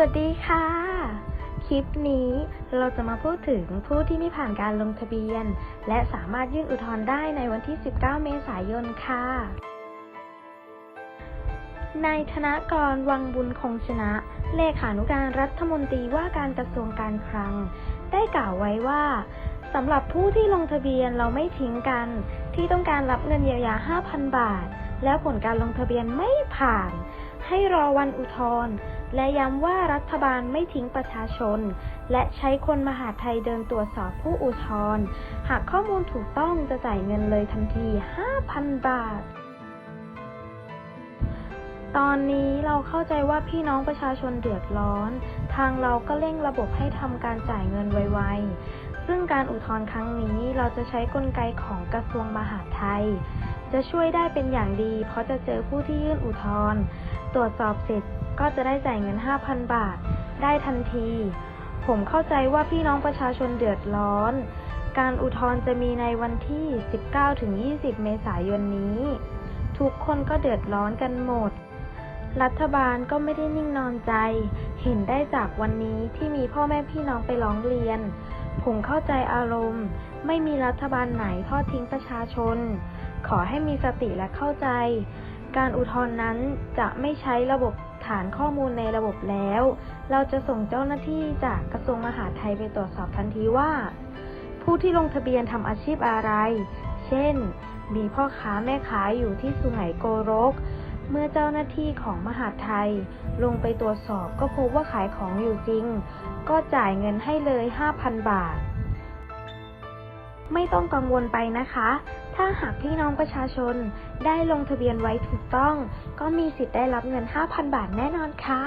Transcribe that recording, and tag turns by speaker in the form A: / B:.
A: สวัสดีค่ะ คลิปนี้เราจะมาพูดถึงผู้ที่ไม่ผ่านการลงทะเบียน และสามารถยื่นอุทธรณ์ได้ในวันที่ 19 เมษายนค่ะ นายธนกรวังบุญคงชนะ เลขานุการรัฐมนตรีว่าการกระทรวงการคลัง ได้กล่าวไว้ว่าสำหรับผู้ที่ลงทะเบียนเราไม่ทิ้งกัน ที่ต้องการรับเงินเยียวยา 5,000 บาท แล้วผลการลงทะเบียนไม่ผ่าน ให้รอวันอุทธรณ์และย้ำว่ารัฐบาลไม่ทิ้งประชาชน และใช้คนมหาไทยเดินตรวจสอบผู้อุทธรณ์หากข้อมูลถูกต้องจะจ่ายเงินเลยทันที 5,000 บาท ตอนนี้เราเข้าใจว่าพี่น้องประชาชนเดือดร้อน ทางเราก็เร่งระบบให้ทำการจ่ายเงินไวๆซึ่งการอุทธรณ์ครั้งนี้เราจะใช้กลไกของกระทรวงมหาดไทย จะช่วยได้เป็นอย่างดี เพราะจะเจอผู้ที่ยื่นอุทธรณ์ตรวจสอบเสร็จก็จะได้จ่ายเงิน 5,000 บาท ได้ทันที ผมเข้าใจว่าพี่น้องประชาชนเดือดร้อน การอุทธรณ์จะมีในวันที่ 19-20 เมษายนนี้ ทุกคนก็เดือดร้อนกันหมด รัฐบาลก็ไม่ได้นิ่งนอนใจ เห็นได้จากวันนี้ที่มีพ่อแม่พี่น้องไปร้องเรียน ผมเข้าใจอารมณ์ ไม่มีรัฐบาลไหนทอดทิ้งประชาชน ขอให้มีสติและเข้าใจ การอุทธรณ์นั้นจะไม่ใช้ระบบฐานข้อมูลในระบบแล้ว เราจะส่งเจ้าหน้าที่จากกระทรวงมหาดไทยไปตรวจสอบทันทีว่า ผู้ที่ลงทะเบียนทำอาชีพอะไร เช่น มีพ่อค้าแม่ขาอยู่ที่สุไหงโกรกเมื่อเจ้าหน้าที่ของมหาดไทย ลงไปตรวจสอบก็พบว่าขายของอยู่จริง ก็จ่ายเงินให้เลย 5,000 บาท ไม่ต้องกังวลไปนะคะ ถ้าหากพี่น้องประชาชนได้ลงทะเบียนไว้ถูกต้อง ก็มีสิทธิ์ได้รับเงิน 5,000 บาทแน่นอนค่ะ